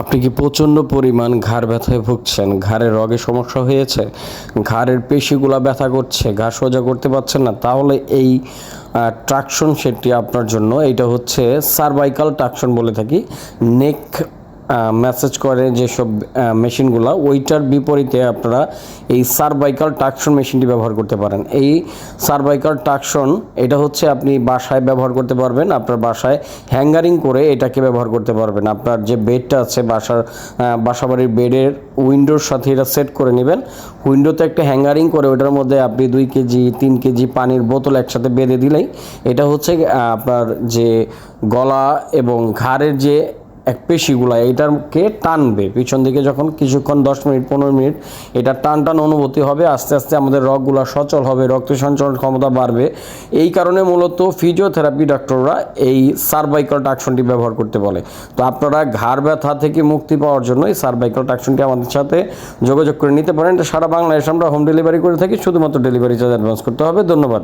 আপনি কি প্রচণ্ড পরিমাণ ঘাড় ব্যথায় ভুগছেন? ঘাড়ে রগে সমস্যা হয়েছে? ঘাড়ের পেশিগুলা ব্যথা করছে, ঘাড় সোজা করতে পারছেন না, তাহলে এই ট্রাকশন সেটটি আপনার জন্য এটা হচ্ছে সার্ভাইকাল ট্রাকশন বলে থাকি, নেক মেসেজ করে যেসব মেশিনগুলো, ওইটার বিপরীতে আপনারা এই সার্ভাইকাল টাকশন মেশিনটি ব্যবহার করতে পারেন। এই সার্ভাইকাল টাকশন এটা হচ্ছে আপনি বাসায় ব্যবহার করতে পারবেন, আপনার বাসায় হ্যাঙ্গারিং করে এটাকে ব্যবহার করতে পারবেন। আপনার যে বেডটা আছে বাসার বাসাবাড়ির বেডের উইন্ডোর সাথে এটা সেট করে নেবেন। উইন্ডোতে একটা হ্যাঙ্গারিং করে ওটার মধ্যে আপনি দুই কেজি, তিন কেজি পানির বোতল একসাথে বেঁধে দিলেই, এটা হচ্ছে আপনার যে গলা এবং ঘাড়ের যে এক পেশিগুলা এটাকে টানবে। পিছন দিকে যখন কিছুক্ষণ দশ মিনিট, পনেরো মিনিট এটা টান টান অনুভূতি হবে, আস্তে আস্তে আমাদের রগগুলা সচল হবে, রক্ত সঞ্চালন ক্ষমতা বাড়বে। এই কারণে মূলত ফিজিওথেরাপি ডক্টররা এই সার্ভাইকাল টাকশনটি ব্যবহার করতে বলে। তো আপনারা ঘাড় ব্যথা থেকে মুক্তি পাওয়ার জন্য এই সার্ভাইকাল টাকশনটি আমাদের সাথে যোগাযোগ করে নিতে পারেন। সারা বাংলাদেশ আমরা হোম ডেলিভারি করে থাকি, শুধুমাত্র ডেলিভারি চার্জ অ্যাডভান্স করতে হবে। ধন্যবাদ।